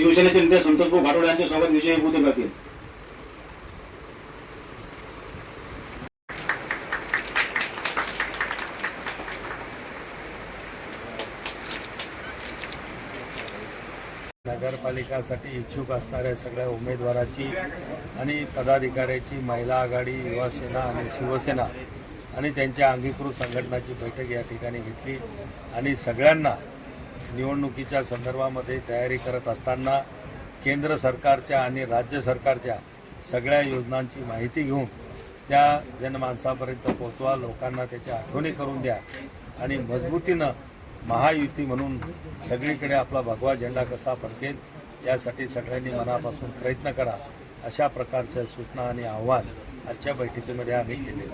शिवसेनेचे नेते संतोष भाऊ घाटोळे यांचे स्वागत विजय होते करतील नगरपालिकासाठी इच्छुक असणाऱ्या सगळ्या उमेदवाराची आणि पदाधिकाऱ्याची महिला आघाडी युवासेना आणि शिवसेना आणि त्यांच्या अंगीकृत संघटनाची बैठक या ठिकाणी घेतली आणि सगळ्यांना निवडणुकीच्या संदर्भामध्ये तयारी करत असताना केंद्र सरकारच्या आणि राज्य सरकारच्या सगळ्या योजनांची माहिती घेऊन त्या जनमानसापर्यंत पोचवा लोकांना त्याच्या आठवणी करून द्या आणि मजबूतीनं महायुती म्हणून सगळीकडे आपला भगवा झेंडा कसा फडकेल यासाठी सगळ्यांनी मनापासून प्रयत्न करा अशा प्रकारच्या सूचना आणि आव्हान आजच्या बैठकीमध्ये आम्ही केले